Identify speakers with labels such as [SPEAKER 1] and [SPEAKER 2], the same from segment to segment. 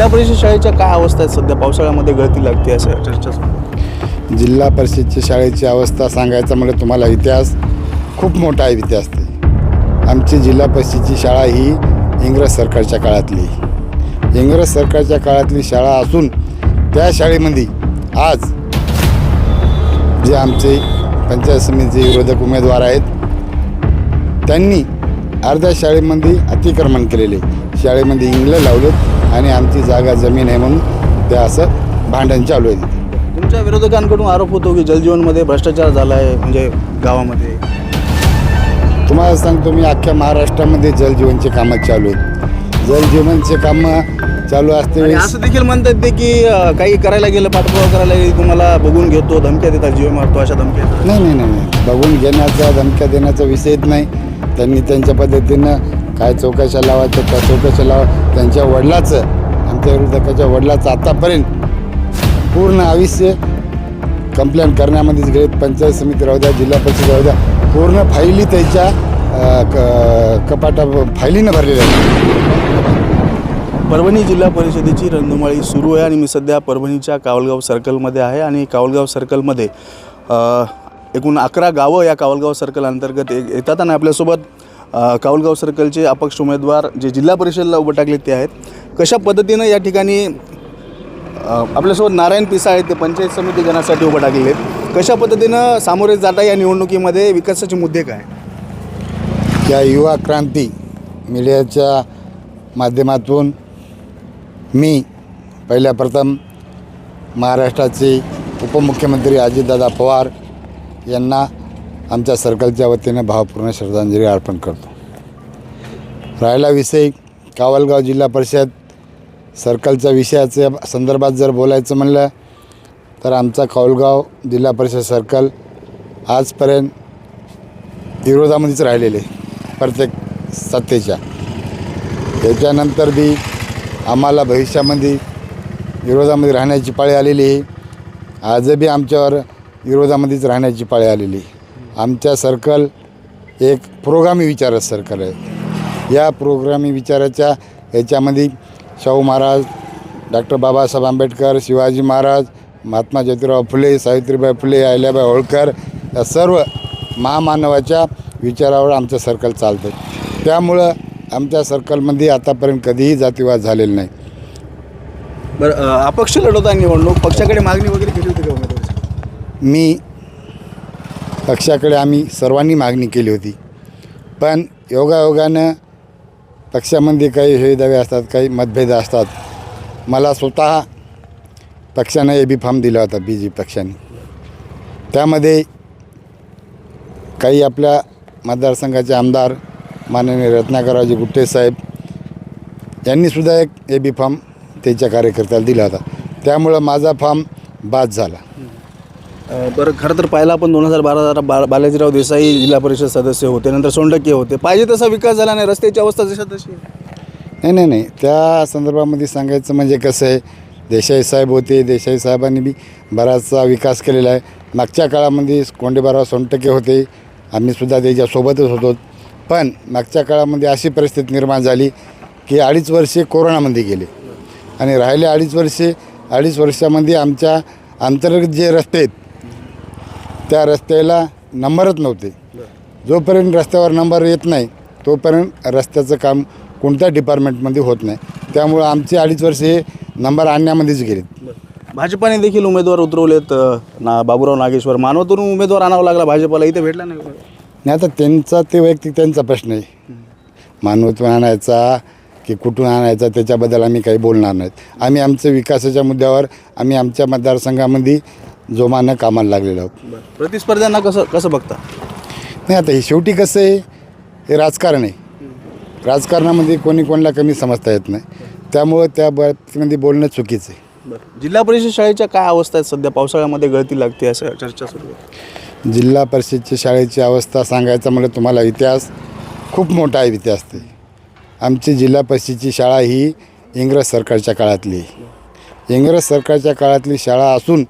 [SPEAKER 1] जिल्हा परिषद शाळेच्या काय अवस्था आहेत सध्या? पावसाळ्यामध्ये गळती लागते असं चर्चा
[SPEAKER 2] जिल्हा परिषदची शाळेची अवस्था सांगायचं म्हणजे तुम्हाला इतिहास खूप मोठा आहे इतिहास ते आमची जिल्हा परिषदची शाळा ही इंग्रज सरकारच्या काळातली. इंग्रज सरकारच्या काळातली शाळा असून त्या शाळेमध्ये आज जे आमचे पंचायत समितीचे विरोधक उमेदवार आहेत त्यांनी अर्ध्या शाळेमध्ये अतिक्रमण केलेले. शाळेमध्ये इंग्ल लावलेत. आणि आमची जागा जमीन आहे म्हणून ते असं भांडण चालू आहे
[SPEAKER 1] तुमच्या विरोधकांकडून आरोप होतो की जलजीवनमध्ये भ्रष्टाचार झाला आहे म्हणजे गावामध्ये
[SPEAKER 2] तुम्हाला सांगतो मी अख्ख्या महाराष्ट्रामध्ये जलजीवनचे कामं चालू आहेत जलजीवनचे कामं चालू असते
[SPEAKER 1] आणि असं देखील म्हणतात ते की अं, काही करायला गेलं पाठपुरावा करायला गेलं की तुम्हाला बघून घेतो धमक्या देतात जीव मारतो अशा धमक्या देतात.
[SPEAKER 2] नाही नाही नाही नाही. बघून घेण्याचा धमक्या देण्याचा विषयच नाही त्यांनी त्यांच्या पद्धतीनं काय चौकशा लावायचं त्या चौकशा लावा. त्यांच्या वडिलाचं आमच्या विरोधकाच्या वडिलाचं आतापर्यंत पूर्ण आयुष्य कंप्लेंट करण्यामध्येच गेले पंचायत समिती राहू द्या जिल्हा परिषद राहू द्या. पूर्ण फाईली त्याच्या क कपाटा फायलीनं भरलेल्या आहेत.
[SPEAKER 1] परभणी जिल्हा परिषदेची रणधुमाळी सुरू आहे आणि मी सध्या परभणीच्या कावलगाव सर्कलमध्ये आहे आणि कावलगाव सर्कलमध्ये एकूण अकरा गावं या कावलगाव सर्कल अंतर्गत येतात आणि आपल्यासोबत कावलगाव सर्कलचे अपक्ष उमेदवार जे जिल्हा परिषदेला उभं टाकले ते आहेत. कशा पद्धतीनं या ठिकाणी आपल्यासोबत नारायण पिसा आहेत ते पंचायत समिती गणासाठी उभं टाकलेले आहेत कशा पद्धतीनं सामोरे जाता या निवडणुकीमध्ये? विकासाचे मुद्दे काय?
[SPEAKER 2] या युवा क्रांती मीडियाच्या माध्यमातून मी पहिल्या प्रथम महाराष्ट्राचे उपमुख्यमंत्री अजितदादा पवार यांना आमच्या सर्कलच्या वतीनं भावपूर्ण श्रद्धांजली अर्पण करतो. राहिला विषय कावलगाव जिल्हा परिषद सर्कलच्या विषयाच्या संदर्भात जर बोलायचं म्हणलं तर आमचा कावलगाव जिल्हा परिषद सर्कल आजपर्यंत विरोधामध्येच राहिलेले प्रत्येक सत्तेच्या. त्याच्यानंतर बी आम्हाला भविष्यामध्ये विरोधामध्ये राहण्याची पाळी आलेली आहे. आजही आमच्यावर विरोधामध्येच राहण्याची पाळी आलेली आमच्या सर्कल एक प्रोग्रामी विचारच सर्कल आहे. या प्रोग्रामी विचाराच्या याच्यामध्ये शाहू महाराज डॉक्टर बाबासाहेब आंबेडकर शिवाजी महाराज महात्मा ज्योतिराव फुले सावित्रीबाई फुले अहिल्याबाई होळकर या सर्व महामानवाच्या विचारावर आमचं सर्कल चालतं त्यामुळं आमच्या सर्कलमध्ये आतापर्यंत कधीही जातीवाद झालेला नाही.
[SPEAKER 1] बरं अपक्ष लढवता निवडणूक पक्षाकडे मागणी वगैरे केली होती का उमेदवारी
[SPEAKER 2] मी पक्षाकडे आम्ही सर्वांनी मागणी केली होती. पण योगायोगानं पक्षामध्ये काही हे दावे असतात काही मतभेद असतात. मला स्वतः पक्षानं ए बी फॉर्म दिला होता बी जे पक्षाने. त्यामध्ये काही आपल्या मतदारसंघाचे आमदार माननीय रत्नाकररावजी गुट्टे साहेब यांनीसुद्धा एक ए बी फॉर्म त्यांच्या कार्यकर्त्याला दिला होता. त्यामुळं माझा फॉर्म बाद झाला.
[SPEAKER 1] बरं खरं तर पाहिला आपण दोन हजार बारा बा बालाजीराव देसाई जिल्हा परिषद सदस्य होते नंतर सोंडके होते. पाहिजे तसा विकास झाला नाही रस्त्याची अवस्था जशा तशी.
[SPEAKER 2] नाही नाही नाही. त्या संदर्भामध्ये सांगायचं म्हणजे कसं आहे देसाई साहेब होते देसाई साहेबांनी बी बराचसा विकास केलेला आहे. मागच्या काळामध्ये कोंडेबाराव सोनटके होते आम्हीसुद्धा त्याच्यासोबतच होतो. पण मागच्या काळामध्ये अशी परिस्थिती निर्माण झाली की अडीच वर्षे कोरोनामध्ये गेले. आणि राहिले अडीच वर्षे अडीच वर्षामध्ये आमच्या अंतर्गत जे रस्ते आहेत त्या रस्त्याला नंबरच नव्हते. जोपर्यंत रस्त्यावर नंबर येत नाही तोपर्यंत रस्त्याचं काम कोणत्या डिपार्टमेंटमध्ये होत नाही. त्यामुळं आमचे अडीच वर्षे हे नंबर आणण्यामध्येच गेलेत.
[SPEAKER 1] भाजपाने देखील उमेदवार उतरवलेत ना बाबूराव नागेश्वर. मानवतून उमेदवार आणावा लागला भाजपाला इथे भेटला नाही.
[SPEAKER 2] नाही आता त्यांचा ते वैयक्तिक त्यांचा प्रश्न आहे. मानवत्व आणायचा की कुठून आणायचा त्याच्याबद्दल आम्ही काही बोलणार नाहीत. आम्ही आमच्या विकासाच्या मुद्द्यावर आम्ही आमच्या मतदारसंघामध्ये जोमानं कामाला लागलेलो आहोत.
[SPEAKER 1] प्रतिस्पर्ध्यांना कसं कसं बघता?
[SPEAKER 2] नाही आता हे शेवटी कसं आहे हे राजकारण आहे. राजकारणामध्ये कोणी कोणाला कमी समजता येत नाही. त्यामुळं त्या बाबतीमध्ये बोलणं चुकीचं आहे.
[SPEAKER 1] बरं. जिल्हा परिषद शाळेच्या काय अवस्था आहेत सध्या? पावसाळ्यामध्ये गळती लागते असं चर्चा सुरू आहे.
[SPEAKER 2] जिल्हा परिषदची शाळेची अवस्था सांगायचं म्हणजे तुम्हाला इतिहास खूप मोठा आहे इतिहास ते. आमची जिल्हा परिषदची शाळा ही इंग्रज सरकारच्या काळातली आहे. इंग्रज सरकारच्या काळातली शाळा असून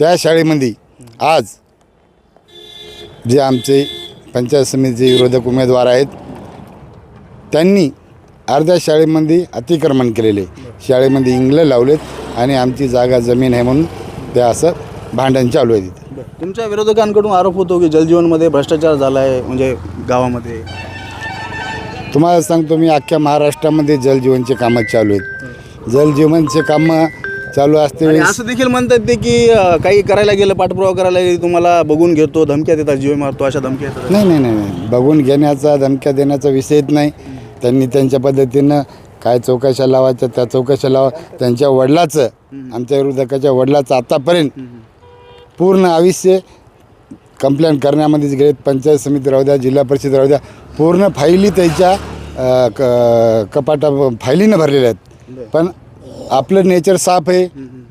[SPEAKER 2] त्या शाळेमध्ये आज जे आमचे पंचायत समितीचे विरोधक उमेदवार आहेत त्यांनी अर्ध्या शाळेमध्ये अतिक्रमण केलेले. शाळेमध्ये इंगलं लावलेत आणि आमची जागा जमीन आहे म्हणून ते असं भांडण चालू आहे तिथे.
[SPEAKER 1] तुमच्या विरोधकांकडून आरोप होतो की जलजीवनमध्ये भ्रष्टाचार झाला आहे म्हणजे गावामध्ये.
[SPEAKER 2] तुम्हाला सांगतो मी अख्ख्या महाराष्ट्रामध्ये जलजीवनचे कामं चालू आहेत. जलजीवनचे कामं चालू असते
[SPEAKER 1] आणि
[SPEAKER 2] वेळेस
[SPEAKER 1] असं देखील म्हणतात ते की अं, काही करायला गेलं पाठपुरावा करायला गेलं तुम्हाला बघून घेतो धमक्या देतात जीव मारतो अशा धमक्या येतात.
[SPEAKER 2] नाही नाही नाही नाही. बघून घेण्याचा धमक्या देण्याचा विषयच नाही. त्यांनी त्यांच्या पद्धतीनं काय चौकशा लावायच्या त्या चौकशा लावा त्यांच्या वडिलाचं आमच्या विरोधकाच्या वडिलाचं आतापर्यंत पूर्ण आयुष्य कंप्लेंट करण्यामध्येच गेलेत पंचायत समिती राहू द्या जिल्हा परिषद राहू द्या पूर्ण फाईली त्याच्या अ, क कपाटा फायलीनं भरलेल्या आहेत. पण आपलं नेचर साफ आहे.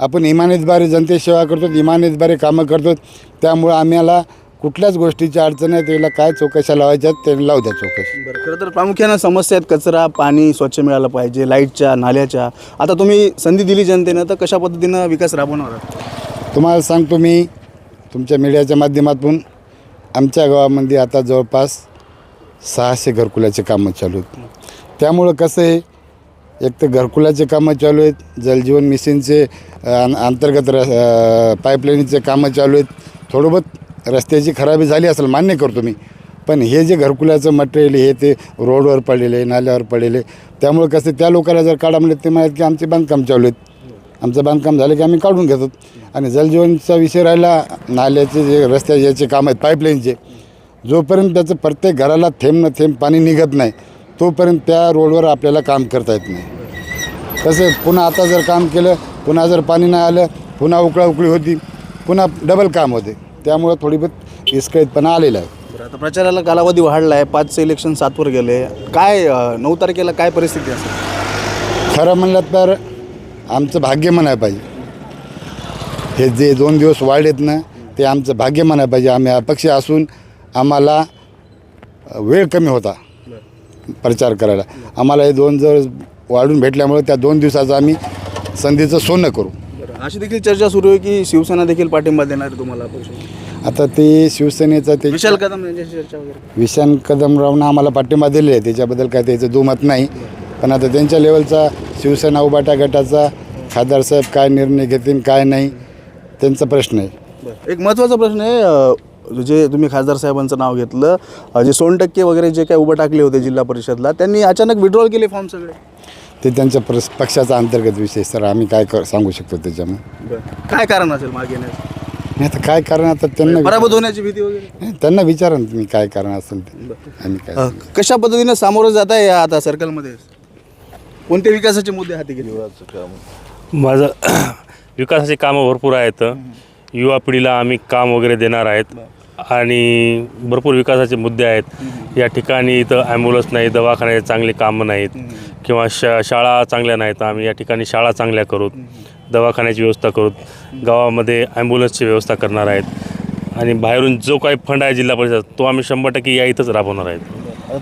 [SPEAKER 2] आपण इमानतबारे जनतेची सेवा करतो इमानतबारे कामं करतो. त्यामुळं आम्हाला कुठल्याच गोष्टीची अडचण आहे त्याला काय चौकशा लावायच्या ते लावू द्या चौकशी.
[SPEAKER 1] बरं खरं तर प्रामुख्यानं समस्या आहेत कचरा पाणी स्वच्छ मिळालं पाहिजे लाईटच्या नाल्याच्या. आता तुम्ही संधी दिली जनतेनं तर कशा पद्धतीनं विकास राबवणार आहात?
[SPEAKER 2] तुम्हाला सांगतो मी तुमच्या मीडियाच्या माध्यमातून आमच्या गावामध्ये आता जवळपास सहाशे घरकुलाचे कामं चालू आहेत. त्यामुळं कसं आहे एक तर घरकुलाचे कामं चालू आहेत जलजीवन मिशनचे अंतर्गत र पाईपलाईनचे कामं चालू आहेत. थोडं बहुत रस्त्याची खराबी झाली असेल मान्य करतो मी. पण हे जे घरकुलाचं मटेरियल हे ते रोडवर पडलेले नाल्यावर पडलेले त्यामुळं कसं त्या लोकांना जर काढा म्हणलं ते म्हणत की आमचे बांधकाम चालू आहेत. आमचं बांधकाम झालं की आम्ही काढून घेतो आणि जलजीवनचा विषय राहिला नाल्याचे जे रस्त्याचे याचे काम आहेत पाईपलाईनचे जोपर्यंत त्याचं प्रत्येक घराला थेंब न थेंब पाणी निघत नाही तोपर्यंत त्या रोडवर आपल्याला काम करता येत नाही. कसं पुन्हा आता जर काम केलं पुन्हा जर पाणी नाही आलं पुन्हा उकळा उकळी होती पुन्हा डबल काम होते. त्यामुळं थोडी बहुत विस्कळीतपणा आलेला आहे.
[SPEAKER 1] बरं आता प्रचाराला कालावधी वाढला आहे पाचचं इलेक्शन सातवर गेले. काय अं, नऊ तारखेला काय परिस्थिती असेल
[SPEAKER 2] खरं म्हणलं तर आमचं भाग्य म्हणायला पाहिजे. हे जे दोन दिवस वाढलेत ना ते आमचं भाग्य म्हणायला पाहिजे. आम्ही अपक्ष असून आम्हाला वेळ कमी होता. प्रचार करायला. आम्हाला हे दोन जर वाढून भेटल्यामुळे त्या दोन दिवसाचं आम्ही संधीचं सोनं करू.
[SPEAKER 1] अशी देखील चर्चा सुरू आहे की शिवसेना देखील पाठिंबा देणार तुम्हाला.
[SPEAKER 2] आता ते शिवसेनेचं ते
[SPEAKER 1] विशाल कदम यांच्याशी चर्चा वगैरे.
[SPEAKER 2] विशान कदमरावनं आम्हाला पाठिंबा दिले आहे. त्याच्याबद्दल काय त्याचं दुमत नाही. पण आता त्यांच्या लेवलचा शिवसेना उबाटा गटाचा खासदार साहेब काय निर्णय घेतील काय नाही त्यांचा प्रश्न आहे.
[SPEAKER 1] एक महत्त्वाचा प्रश्न आहे जे तुम्ही खासदार साहेबांचं नाव घेतलं जे सोन टक्के वगैरे जे काही उभं टाकले होते जिल्हा परिषदला त्यांनी अचानक विड्रॉल केले फॉर्म सगळे?
[SPEAKER 2] ते त्यांच्या प्रस पक्षाचा अंतर्गत विषय सर आम्ही काय कर सांगू शकतो त्याच्यामुळे.
[SPEAKER 1] काय कारण असेल मागे येण्याचं?
[SPEAKER 2] नाही आता काय कारण आता त्यांना
[SPEAKER 1] पराभूत होण्याची भीती वगैरे?
[SPEAKER 2] नाही, त्यांना विचारा ना तुम्ही काय कारण असेल ते. आम्ही काय
[SPEAKER 1] अ, कशा पद्धतीनं सामोरं जात आहे आता सर्कलमध्ये कोणते विकासाचे मुद्दे हाती घेतले?
[SPEAKER 3] माझं विकासाची कामं भरपूर आहेत. युवा पिढीला आम्ही काम वगैरे देणार आहेत. आणि भरपूर विकासाचे मुद्दे आहेत. या ठिकाणी इथं ॲम्ब्युलन्स नाही दवाखान्याचे चांगले कामं नाहीत. किंवा शा शाळा चांगल्या नाहीत आम्ही या ठिकाणी शाळा चांगल्या करूत. दवाखान्याची व्यवस्था करूत. गावामध्ये ॲम्ब्युलन्सची व्यवस्था करणार आहेत. आणि बाहेरून जो काही फंड आहे जिल्हा परिषद तो आम्ही शंभर टक्के या इथंच राबवणार आहेत.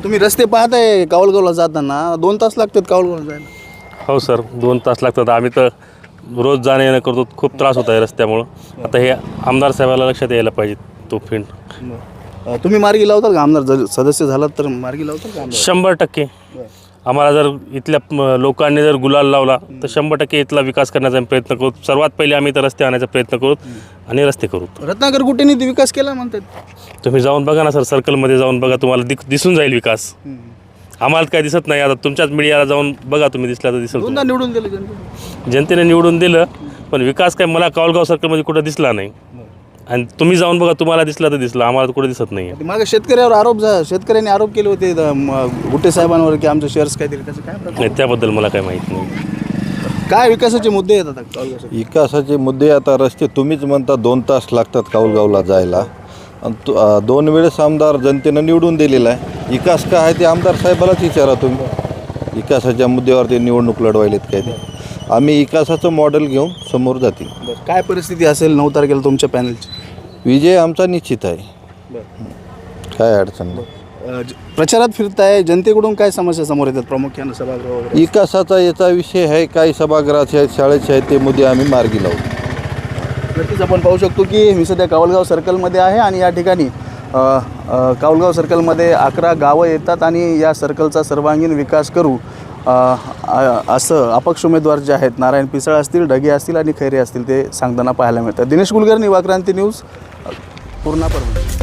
[SPEAKER 1] तुम्ही रस्ते पाहताय कावलगावला जाताना दोन तास लागतात कावलगावला जायला.
[SPEAKER 3] हो सर. दोन तास लागतात. आम्ही तर रोज जाणं येणं करतो. खूप त्रास होत आहे रस्त्यामुळं. आता हे आमदार साहेबाला लक्षात यायला पाहिजे. तो फिंड
[SPEAKER 1] अ, तुम्ही मार्गी लावताल का? आमदार जर सदस्य झालात तर मार्गी लावताल का आमदार?
[SPEAKER 3] शंभर टक्के. आम्हाला जर इथल्या म, लोकांनी जर गुलाल लावला तर शंभर टक्के इथला विकास करण्याचा आम्ही प्रयत्न करू. सर्वात पहिले आम्ही इथं रस्ते आणायचा प्रयत्न करू आणि रस्ते करू.
[SPEAKER 1] रत्नाकर कुठेनी ते विकास केला म्हणतात?
[SPEAKER 3] तुम्ही जाऊन बघा ना सर सर्कलमध्ये जाऊन बघा तुम्हाला दिसून जाईल विकास. आम्हाला काय दिसत नाही. आता तुमच्याच मीडियाला जाऊन बघा तुम्ही दिसला तर दिसेल
[SPEAKER 1] दोनदा. निवडून दिले जनतेने.
[SPEAKER 3] जनतेने निवडून दिलं पण विकास काय मला कावलगाव सर्कलमध्ये कुठं दिसला नाही. आणि तुम्ही जाऊन बघा तुम्हाला दिसला तर दिसला आम्हाला तर कुठं दिसत नाही
[SPEAKER 1] मागे शेतकऱ्यावर आरोप झा शेतकऱ्यांनी आरोप केले होते द- म- गुट्टे साहेबांवर की आमचे शेअर्स काहीतरी त्याचं काय प्रकार?
[SPEAKER 3] नाही त्याबद्दल मला काय माहीत नाही.
[SPEAKER 1] काय विकासाचे मुद्दे येतात आता?
[SPEAKER 4] विकासाचे मुद्दे आता रस्ते तुम्हीच म्हणता दोन तास लागतात काऊलगावला जायला. आणि तु- अं, दोन वेळेस आमदार जनतेनं निवडून दिलेला आहे. विकास काय आहे ते आमदार साहेबालाच विचारा तुम्ही. विकासाच्या मुद्द्यावर ते निवडणूक लढवायलेत काय ते. आम्ही विकासाचं मॉडेल घेऊन समोर जातील.
[SPEAKER 1] बरं. काय परिस्थिती असेल नऊ तारखेला तुमच्या पॅनलची
[SPEAKER 4] विजय आमचा निश्चित आहे. काय अडचण नाही.
[SPEAKER 1] अ, ज- प्रचारात फिरताय जनतेकडून काय समस्या समोर येतात? प्रामुख्यानं सभागृह वगैरे?
[SPEAKER 4] विकासाचा याचा विषय आहे काही सभागृहाचे आहेत शाळेचे आहेत ते मुद्दे आम्ही मार्गी लावू.
[SPEAKER 1] नक्कीच आपण पाहू शकतो की मी सध्या कावलगाव सर्कलमध्ये आहे आणि या ठिकाणी अ, अ, कावलगाव सर्कलमध्ये अकरा गावं येतात आणि या सर्कलचा सर्वांगीण विकास करू असं अपक्ष उमेदवार जे आहेत नारायण पिसळ असतील ढगे असतील आणि खैरे असतील ते सांगताना पाहायला मिळतात दिनेश कुलकर्णी वाक्रांती न्यूज पूर्णा परभणी.